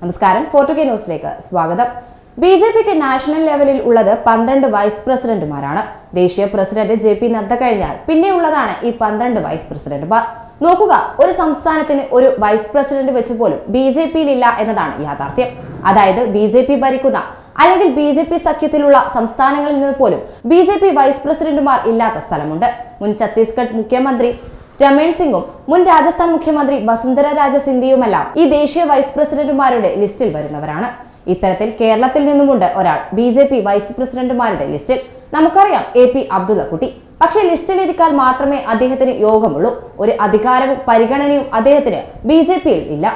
നമസ്കാരം. ഫോർട്ടു കെ ന്യൂസിലേക്ക് സ്വാഗതം. ബി ജെ പിക്ക് നാഷണൽ ലെവലിൽ ഉള്ളത് പന്ത്രണ്ട് വൈസ് പ്രസിഡന്റുമാരാണ്. ദേശീയ പ്രസിഡന്റ് ജെ പി നദ്ദ കഴിഞ്ഞാൽ പിന്നെയുള്ളതാണ് ഈ പന്ത്രണ്ട് വൈസ് പ്രസിഡന്റുമാർ. നോക്കുക ഒരു സംസ്ഥാനത്തിന് ഒരു വൈസ് പ്രസിഡന്റ് വെച്ച് പോലും ബി ജെ പിയിലില്ല എന്നതാണ് യാഥാർത്ഥ്യം. അതായത് ബി ജെ പി ഭരിക്കുന്ന അല്ലെങ്കിൽ ബി ജെ പി സഖ്യത്തിലുള്ള സംസ്ഥാനങ്ങളിൽ നിന്ന് പോലും ബി ജെ പി വൈസ് പ്രസിഡന്റുമാർ ഇല്ലാത്ത സ്ഥലമുണ്ട്. മുൻ ഛത്തീസ്ഗഡ് മുഖ്യമന്ത്രി രമേൺ സിംഗും മുൻ രാജസ്ഥാൻ മുഖ്യമന്ത്രി വസുന്ധര രാജ സിന്ധിയുമെല്ലാം ഈ ദേശീയ വൈസ് പ്രസിഡന്റുമാരുടെ ലിസ്റ്റിൽ വരുന്നവരാണ്. ഇത്തരത്തിൽ കേരളത്തിൽ നിന്നുമുണ്ട് ഒരാൾ ബി ജെ പി വൈസ് പ്രസിഡന്റുമാരുടെ ലിസ്റ്റിൽ. നമുക്കറിയാം എ പി അബ്ദുള്ളക്കുട്ടി. പക്ഷെ ലിസ്റ്റിലിരിക്കാൻ മാത്രമേ അദ്ദേഹത്തിന് യോഗമുള്ളൂ. ഒരു അധികാരവും പരിഗണനയും അദ്ദേഹത്തിന് ബി ജെ പിയിൽ ഇല്ല.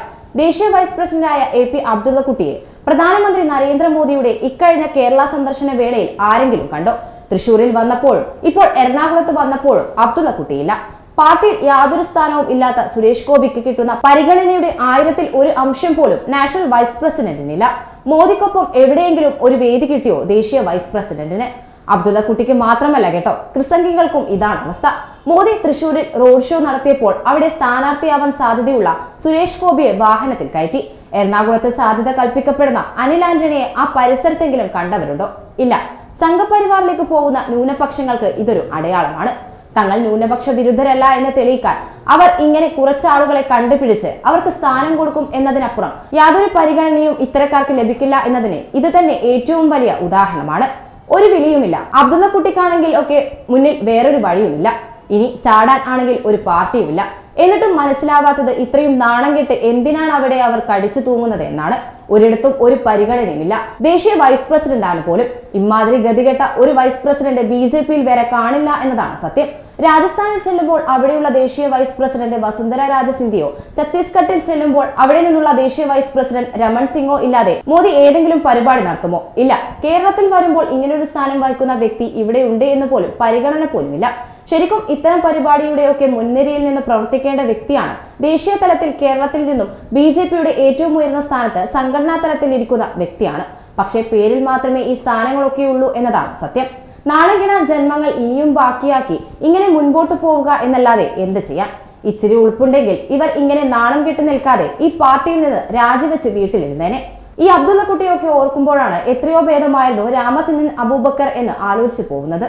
ദേശീയ വൈസ് പ്രസിഡന്റായ എ പി അബ്ദുള്ളക്കുട്ടിയെ പ്രധാനമന്ത്രി നരേന്ദ്രമോദിയുടെ ഇക്കഴിഞ്ഞ കേരള സന്ദർശന വേളയിൽ ആരെങ്കിലും കണ്ടോ? തൃശൂരിൽ വന്നപ്പോഴും ഇപ്പോൾ എറണാകുളത്ത് വന്നപ്പോഴും അബ്ദുള്ളക്കുട്ടിയില്ല. പാർട്ടിയിൽ യാതൊരു സ്ഥാനവും ഇല്ലാത്ത സുരേഷ് ഗോപിക്ക് കിട്ടുന്ന പരിഗണനയുടെ ആയിരത്തിൽ ഒരു അംശം പോലും നാഷണൽ വൈസ് പ്രസിഡന്റിനില്ല. മോദിക്കൊപ്പം എവിടെയെങ്കിലും ഒരു വേദി കിട്ടിയോ ദേശീയ വൈസ് പ്രസിഡന്റിന്? അബ്ദുള്ള കുട്ടിക്ക് മാത്രമല്ല കേട്ടോ ക്രിസംഗികൾക്കും ഇതാണ് അവസ്ഥ. മോദി തൃശൂരിൽ റോഡ് ഷോ നടത്തിയപ്പോൾ അവിടെ സ്ഥാനാർത്ഥിയാവാൻ സാധ്യതയുള്ള സുരേഷ് ഗോപിയെ വാഹനത്തിൽ കയറ്റി. എറണാകുളത്ത് സാധ്യത കൽപ്പിക്കപ്പെടുന്ന അനിൽ ആന്റണിയെ ആ പരിസരത്തെങ്കിലും കണ്ടവരുണ്ടോ? ഇല്ല. സംഘപരിവാറിലേക്ക് പോകുന്ന ന്യൂനപക്ഷങ്ങൾക്ക് ഇതൊരു അടയാളമാണ്. തങ്ങൾ ന്യൂനപക്ഷ വിരുദ്ധരല്ല എന്ന് തെളിയിക്കാൻ അവർ ഇങ്ങനെ കുറച്ചാളുകളെ കണ്ടുപിടിച്ച് അവർക്ക് സ്ഥാനം കൊടുക്കും എന്നതിനപ്പുറം യാതൊരു പരിഗണനയും ഇത്തരക്കാർക്ക് ലഭിക്കില്ല എന്നതിന് ഇത് തന്നെ ഏറ്റവും വലിയ ഉദാഹരണമാണ്. ഒരു വിലയുമില്ല അബ്ദുള്ള കുട്ടിക്കാണെങ്കിൽ ഒക്കെ മുന്നിൽ വേറൊരു വഴിയുമില്ല. ഇനി ചാടാൻ ആണെങ്കിൽ ഒരു പാർട്ടിയുമില്ല. എന്നിട്ടും മനസ്സിലാവാത്തത് ഇത്രയും നാണം കെട്ട് എന്തിനാണ് അവിടെ അവർ കടിച്ചു തൂങ്ങുന്നത് എന്നാണ്. ഒരിടത്തും ഒരു പരിഗണനയുമില്ല. ദേശീയ വൈസ് പ്രസിഡന്റ് ആണ് പോലും. ഇമാതിരി ഗതികെട്ട ഒരു വൈസ് പ്രസിഡന്റ് ബി ജെ പിയിൽ വരെ കാണില്ല എന്നതാണ് സത്യം. രാജസ്ഥാനിൽ ചെല്ലുമ്പോൾ അവിടെയുള്ള ദേശീയ വൈസ് പ്രസിഡന്റ് വസുന്ധര രാജ സിന്ധ്യയോ ഛത്തീസ്ഗഡിൽ ചെല്ലുമ്പോൾ അവിടെ നിന്നുള്ള ദേശീയ വൈസ് പ്രസിഡന്റ് രമൺ സിംഗോ ഇല്ലാതെ മോദി ഏതെങ്കിലും പരിപാടി നടത്തുമോ? ഇല്ല. കേരളത്തിൽ വരുമ്പോൾ ഇങ്ങനൊരു സ്ഥാനം വഹിക്കുന്ന വ്യക്തി ഇവിടെ ഉണ്ട് എന്ന് പോലും പരിഗണന പോലുമില്ല. ശരിക്കും ഇത്തരം പരിപാടിയുടെയൊക്കെ മുൻനിരയിൽ നിന്ന് പ്രവർത്തിക്കേണ്ട വ്യക്തിയാണ്. ദേശീയ തലത്തിൽ കേരളത്തിൽ നിന്നും ബി ഏറ്റവും ഉയർന്ന സ്ഥാനത്ത് സംഘടനാ തലത്തിൽ ഇരിക്കുന്ന വ്യക്തിയാണ്. പക്ഷേ പേരിൽ മാത്രമേ ഈ സ്ഥാനങ്ങളൊക്കെ ഉള്ളൂ എന്നതാണ് സത്യം. നാളെകിടാൻ ജന്മങ്ങൾ ഇനിയും ബാക്കിയാക്കി ഇങ്ങനെ മുൻപോട്ട് പോവുക എന്നല്ലാതെ എന്ത് ചെയ്യാൻ? ഇച്ചിരി ഉൾപ്പുണ്ടെങ്കിൽ ഇവർ ഇങ്ങനെ നാണം കെട്ടി നിൽക്കാതെ ഈ പാർട്ടിയിൽ നിന്ന് രാജിവെച്ച് വീട്ടിലിരുന്നേനെ. ഈ അബ്ദുള്ള കുട്ടിയൊക്കെ ഓർക്കുമ്പോഴാണ് എത്രയോ ഭേദമായിരുന്നു രാമസിംഹൻ അബൂബക്കർ എന്ന് ആലോചിച്ചു പോകുന്നത്.